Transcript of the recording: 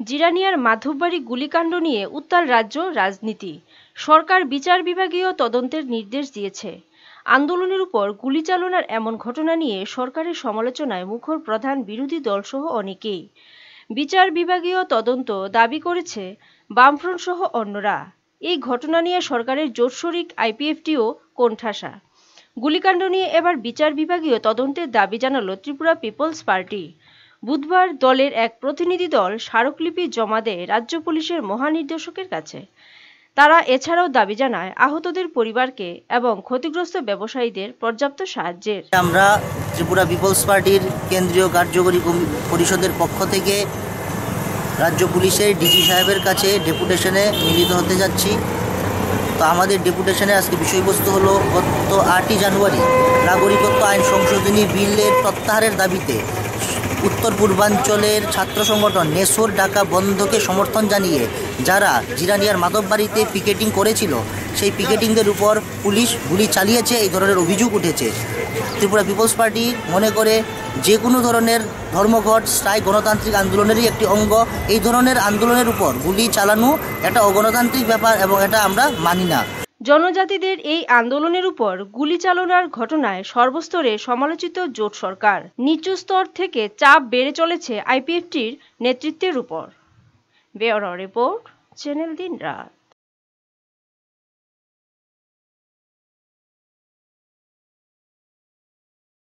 জিরানিয়ার মাধববাড়ি গুলিকাণ্ড নিয়ে উত্তাল রাজ্য রাজনীতি। সরকার বিচার বিভাগীয় তদন্তের নির্দেশ দিয়েছে। আন্দোলনের উপর গুলি চালনার এমন ঘটনা নিয়ে সরকারের সমালোচনায় মুখর প্রধান বিরোধী দলসহ অনেকেই। বিচার বিভাগীয় তদন্ত দাবি করেছে বামফ্রন্ট সহ অন্যরা। এই ঘটনা নিয়ে সরকারের জোটশরিক আইপিএফটিও কোণঠাসা। গুলিকাণ্ড নিয়ে এবার বিচার বিভাগীয় তদন্তের দাবি জানালো ত্রিপুরা পিপলস পার্টি। বুধবার দলের এক প্রতিনিধি দল স্মারকলিপি জমা দেয় রাজ্য পুলিশের মহানির্দেশকের কাছে। তারা এছাড়াও দাবি জানায়, আহতদের পরিবারকে এবং ক্ষতিগ্রস্ত ব্যবসায়ীদের পর্যাপ্ত সাহায্যের। আমরা ত্রিপুরা পিপলস পার্টির কেন্দ্রীয় কার্যকরী পরিষদের পক্ষ থেকে রাজ্য পুলিশের ডিজি সাহেবের কাছে ডেপুটেশনে মিলিত হতে যাচ্ছি। তো আমাদের ডেপুটেশনে আজকে বিষয়বস্তু হলো, গত আটই জানুয়ারি নাগরিকত্ব আইন সংশোধনী বিলের প্রত্যাহারের দাবিতে উত্তর পূর্বাঞ্চলের ছাত্র সংগঠন নেসোর ডাকা বন্ধকে সমর্থন জানিয়ে যারা জিরানিয়ার মাধববাড়িতে পিকেটিং করেছিল, সেই পিকেটিংদের উপর পুলিশ গুলি চালিয়েছে, এই ধরনের অভিযোগ উঠেছে। ত্রিপুরা পিপলস পার্টি মনে করে যে কোনো ধরনের ধর্মঘট স্ট্রাইক গণতান্ত্রিক আন্দোলনেরই একটি অঙ্গ। এই ধরনের আন্দোলনের উপর গুলি চালানো এটা অগণতান্ত্রিক ব্যাপার এবং এটা আমরা মানি না। জনজাতিদের এই আন্দোলনের উপর গুলি চালনার ঘটনায় সর্বস্তরে সমালোচিত জোট সরকার। নিচু স্তর থেকে চাপ বেড়ে চলেছে আইপিএফটির নেতৃত্বের উপর। বেয়র রিপোর্ট, চ্যানেল দিন রাত।